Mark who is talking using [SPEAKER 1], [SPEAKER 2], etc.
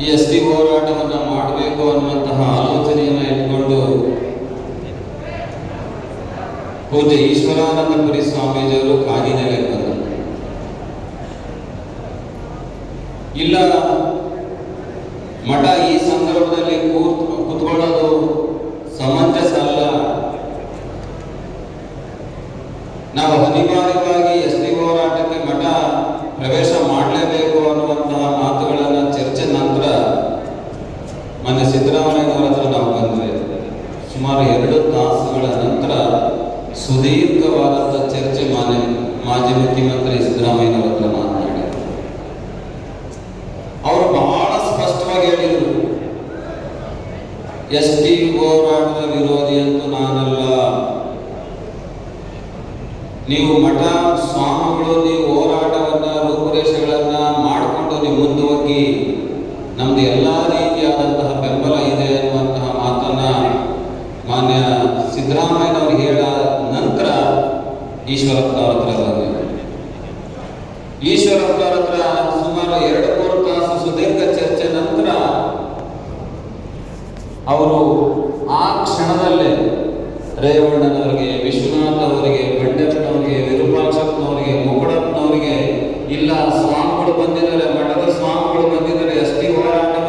[SPEAKER 1] ಈ S T ಹೋರಾಟವನ್ನು ಮಾಡಬೇಕು ಅನ್ನುವಂತಹ ಆಲೋಚನೆಯನ್ನ ಇಟ್ಕೊಂಡು ಪೂಜ್ಯ ಈಶ್ವರಾನಂದಪುರಿ ಸ್ವಾಮೀಜಿಯವರು ಕಾಗಿನೆಲೆಗೆ ಬಂದರು. ಇಲ್ಲ, ಮಠ ಈ ಸಂದರ್ಭದಲ್ಲಿ ಕೂತ್ ಕುತ್ಕೊಳ್ಳೋದು ಸಮಂಜಸ ಅಲ್ಲ. ನಾವು ಅನಿವಾರ್ಯವಾಗಿ ಎಸ್ ಟಿ ಹೋರಾಟಕ್ಕೆ ಮಠ ಪ್ರವೇಶ ಮಾಡಲೇಬೇಕು ಅನ್ನುವಂತಹ ಮಾತುಗಳನ್ನು ಚರ್ಚೆ ನಂತರ ಮೊನ್ನೆ ಸಿದ್ದರಾಮಯ್ಯನವರ ಹತ್ರ ನಾವು ಬಂದ್ವಿ ಸುಮಾರು ಎರಡು ತಾಸುಗಳ ನಂತರ ಸುದೀರ್ಘವಾದಂಥ ಚರ್ಚೆ ಮಾನ್ಯ ಮಾಜಿ ಮುಖ್ಯಮಂತ್ರಿ ಸಿದ್ದರಾಮಯ್ಯನವರ ಹತ್ರ ಮಾತನಾಡಿ ಅವರು ಬಹಳ ಸ್ಪಷ್ಟವಾಗಿ ಹೇಳಿದರು. ಎಸ್ ಟಿ ಹೋರಾಟದ ವಿರೋಧಿ ಅಂತೂ ನಾನಲ್ಲ. ನೀವು ಮಠ, ಸ್ವಾಮಿಗಳು, ನೀವು ಹೋರಾಟವನ್ನ, ರೂಪುರೇಷೆಗಳನ್ನ ಮಾಡಿಕೊಂಡು ನೀವು ಮುಂದುವಗ್ಗಿ ನಮ್ದು ಎಲ್ಲ ರೀತಿಯಾದಂತಹ ಬೆಂಬಲ ಇದೆ ಅನ್ನುವಂತಹ ಮಾತನ್ನ ಮಾನ್ಯ ಸಿದ್ದರಾಮಯ್ಯನವರು ಹೇಳ ಈಶ್ವರಪ್ಪ ಹತ್ರ ಬಂದೆ ಈಶ್ವರಪ್ಪನವ್ರ ಹತ್ರ ಸುಮಾರು ಎರಡು ಮೂರು ತಾಸು ಸುದೀರ್ಘ ಚರ್ಚೆ ನಂತರ ಅವರು ಆ ಕ್ಷಣದಲ್ಲೇ ರೇವಣ್ಣನವರಿಗೆ ವಿಶ್ವನಾಥ್ ಅವರಿಗೆ ಬಂಡಪ್ಪನವರಿಗೆ ವಿರೂಪಾಕ್ಷಪ್ಪನವರಿಗೆ ಮುಕುಡಪ್ಪನವರಿಗೆ ಇಲ್ಲ, ಸ್ವಾಮಿಗಳು ಬಂದಿದ್ದಾರೆ ಮಠದ